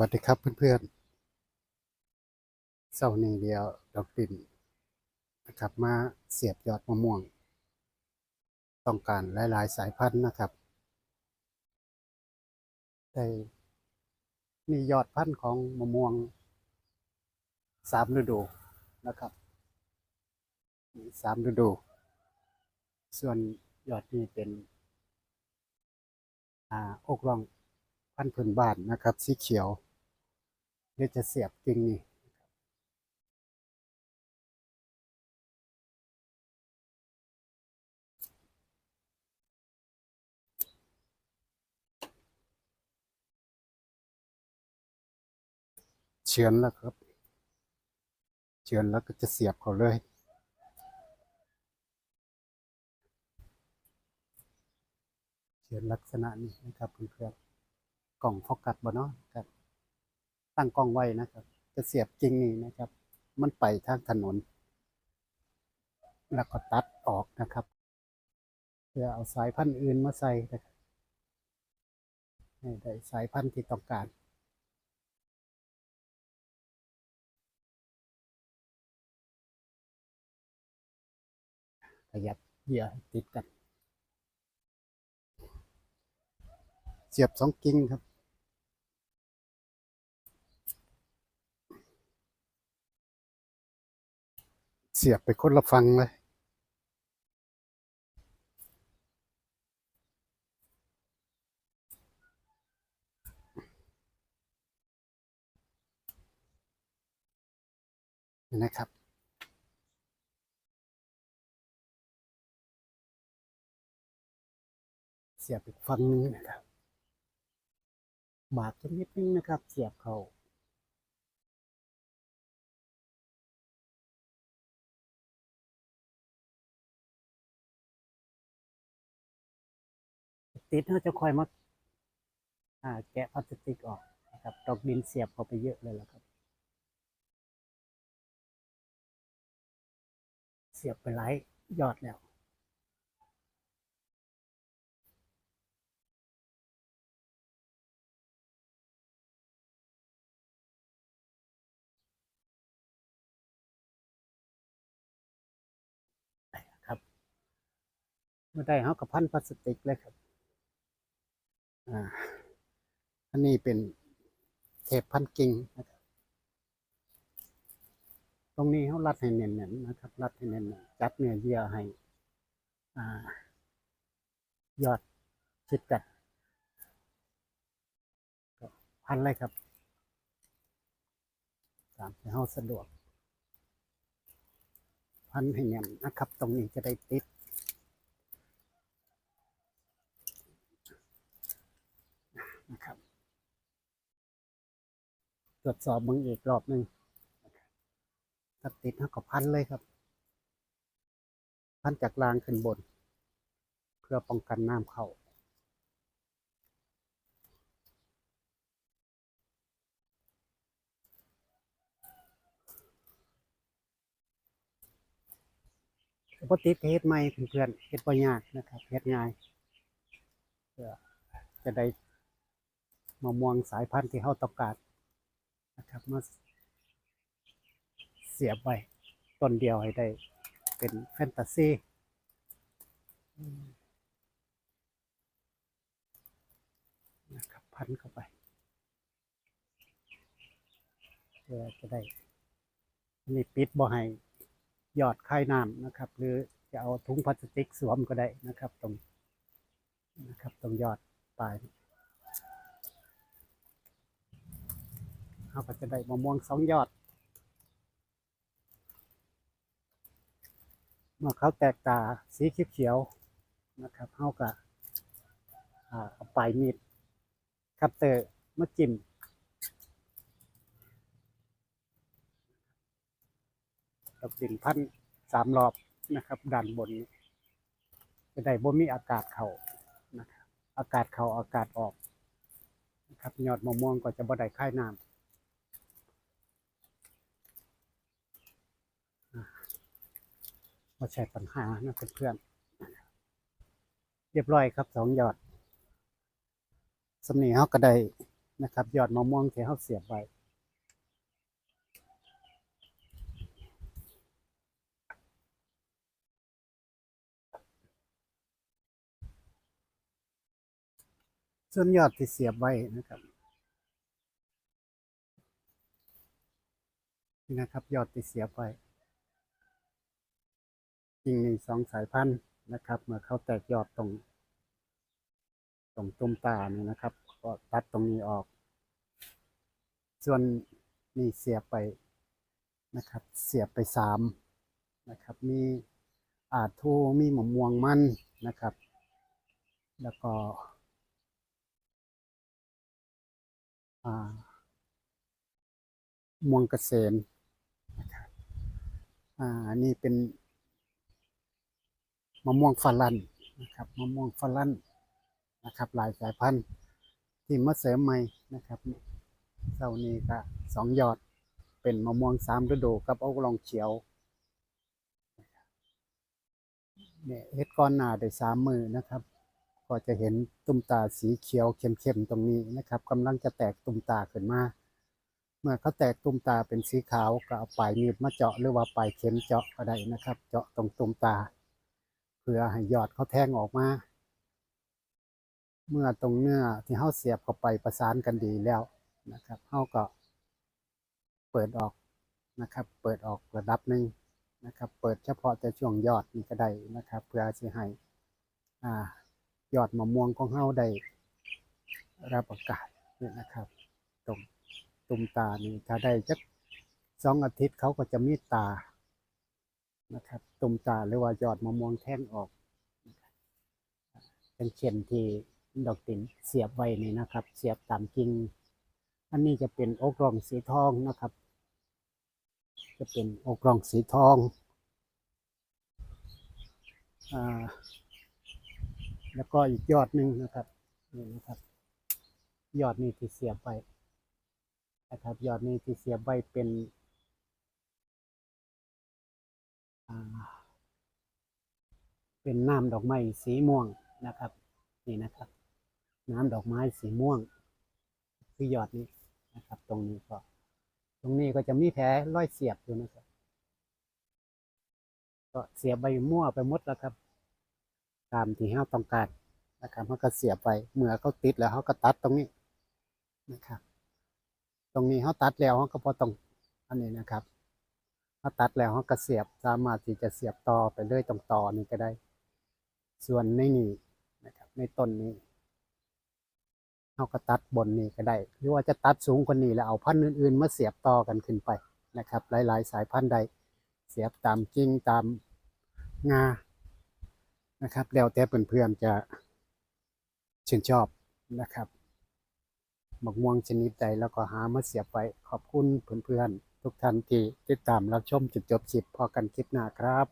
วัสดีครับเพื่อนๆเสาร์นี้เดียวดอกดินนะครับ มาเสียบยอดมะม่วง ต้องการหลายๆสายพันธุ์นะครับได้มียอดพันธุ์ของมะม่วงสามฤดูนะครับสามฤดู ส่วนยอดนี้เป็นอ่าอกร่องพันธุ์พื้นบ้านนะครับ สีเขียว เดี๋ยวจะเสียบกิ่งนี่เฉือนแล้วครับเฉือนแล้วก็จะเสียบเขาเลยเฉือนลักษณะนี้นะครับเพื่อนๆกล่องโฟกัสบ่เนาะครับ ตั้งกล้องไว้นะครับ จะเสียบจริงนี่นะครับ มันไปทางถนน แล้วก็ตัดออกนะครับ เพื่อเอาสายพันธุ์อื่นมาใส่นะครับให้ได้สายพันธุ์ที่ต้องการขยับเหยื่อติดกัน เสียบสองกิ่งครับ เสียบไปคนละฟังเลยนี่นะครับเสียบอีกฝั่งนึงนะครับ บาดสักนิดนึงนะครับ เสียบเขา ติดเขาจะคอยมาแกะพลาสติกออกนะครับดอกดินเสียบเข้าไปเยอะเลยแล่ะครับ เสียบไปหลายยอดแล้วครับเมื่อได้เขากับพันพลาสติกเลยครับ อ่าอันนี้เป็นเทปพันกิ่งนะครับตรงนี้เขารัดให้เน่นๆนะครับ รัดให้เน่นๆจับเนื้อเยื่อให้อ่ายอดชิดกันก็พันเลยครับ ตามที่เขาสะดวก พันให้แน่นนะครับ ตรงนี้จะได้ติด นะครับ ตรวจสอบมึงอีกรอบหนึ่งถ้าติดเท่ากับพันเลยครับ พันจากรางขึ้นบน เพื่อป้องกันน้ำเข้าปกติเฮ็ดใหม่เพื่อนๆเฮ็ดบ่ยากนะครับเฮ็ดง่ายเพื่อจะได้ มะม่วงสายพันธุ์ที่เราต้องการนะครับมาเสียบไว้ต้นเดียวให้ได้เป็นแฟนตาซีนะครับพันเข้าไปเพื่อจะได้นี่ปิดบ่ให้หยอดคายน้ำนะครับ หรือจะเอาถุงพลาสติกสวมก็ได้นะครับ ตรงนะครับตรงยอดปลาย เราก็จะได้มะม่วงสองยอด เมื่อเขาแตกตาสีเขียวๆนะครับเขาก็อ่าเอาปลายมีดคัตเตอร์มาจิ้มกับดินพันสามรอบนะครับด้านบนจะได้บ่มีอากาศเข้านะครับอากาศเข้าอากาศออกนะครับยอดมะม่วงก็จะบ่ได้ค่ายน้ำอ่า บ่ใช่ปัญหานะเพื่อนๆเรียบร้อยครับสองยอดสำนีเขาก็ได้นะครับ ยอดมะม่วงที่เขาเสียบไว้ส่วนยอดที่เสียบไว้นะครับนี่นะครับ ยอดที่เสียบไว้ จริงมีสองสายพันธุ์นะครับ เมื่อเขาแตกยอดตรงตรงต้มตานี่นะครับ ก็ตัดตรงนี้ออก ส่วนนี่เสียบไปนะครับ เสียบไปสามนะครับ มีอาทูมีหมะม่วงมันนะครับ แล้วก็อ่าม่วงกเกษมนะครับอ่านนี้เป็น มะม่วงฝรั่นนะครับมะม่วงฝรั่นนะครับหลายสายพันธุ์ที่มาเสริมใหม่นะครับเจ้านี้ก็สองยอดเป็นมะม่วงสามฤดูกับเอาลองเขียวเนี่ยเฮ็ดก้อนหนาได้สามมือนะครับ ก็จะเห็นตุ้มตาสีเขียวเข้มๆตรงนี้นะครับกำลังจะแตกตุ้มตาขึ้นมาเมื่อเขาแตกตุ้มตาเป็นสีขาวก็เอาปลายมีดมาเจาะหรือว่าปลายเข็มเจาะก็ได้นะครับ เจาะตรงตุ้มตา พื่อให้ยอดเขาแทงออกมา เมื่อตรงเนื้อที่เขาเสียบเข้าไปประสานกันดีแล้วนะครับเขาก็เปิดออกนะครับ เปิดออกระดับหนึ่งนะครับ เปิดเฉพาะแต่ช่วงยอดนี่ก็ได้นะครับ เพื่อจะให้อ่ายอดมะม่วงของเฮาได้รับอากาศเนี่ยนะครับตรงตุ่มตานี่ถ้าได้จักสองอาทิตย์เขาก็จะมีตา นะครับตุ่มตาหรือว่ายอดมะม่วงแท่งออกเป็นเช่นที่ดอกตินเสียบไว้นี่นะครับ เสียบตามกิ่งอันนี้จะเป็นอกร่องสีทองนะครับ จะเป็นอกร่องสีทองอ่าแล้วก็อีกยอดหนึ่งนะครับนี่นะครับ ยอดนี้ที่เสียบไปนะครับ ยอดนี้ที่เสียบไว้เป็น เป็นน้ำดอกไม้สีม่วงนะครับ นี่นะครับ น้ำดอกไม้สีม่วง คือยอดนี้นะครับ ตรงนี้ก็ ตรงนี้ก็จะมีแผลร้อยเสียบอยู่นะครับ ก็เสียบใบมั่วไปหมดแล้วครับ ตามที่เราต้องการนะครับเขาก็เสียบไปเมื่อเขาติดแล้วเขาก็ตัดตรงนี้นะครับ ตรงนี้เขาตัดแล้วเขาก็พอต้องอันนี้นะครับ เขาตัดแล้วเขาก็เสียบสามารถที่จะเสียบต่อไปเรื่อยตรงต่อนี้ก็ได้ ส่วนในนี่นะครับในต้นนี้เขาก็ตัดบนนี้ก็ได้ หรือว่าจะตัดสูงกว่านี้แล้วเอาพันธุ์อื่นๆมาเสียบต่อกันขึ้นไปนะครับ หลายๆ สายพันธุ์ใดเสียบตามกิ่งตามงานะครับแล้วแต่เพื่อนๆจะชื่นชอบนะครับหมกม่วงชนิดใดแล้วก็หามาเสียบไว้ขอบคุณเพื่อนๆ ทุกท่านที่ติดตามรับชมจนจบสิบพอกันคลิปหน้าครับ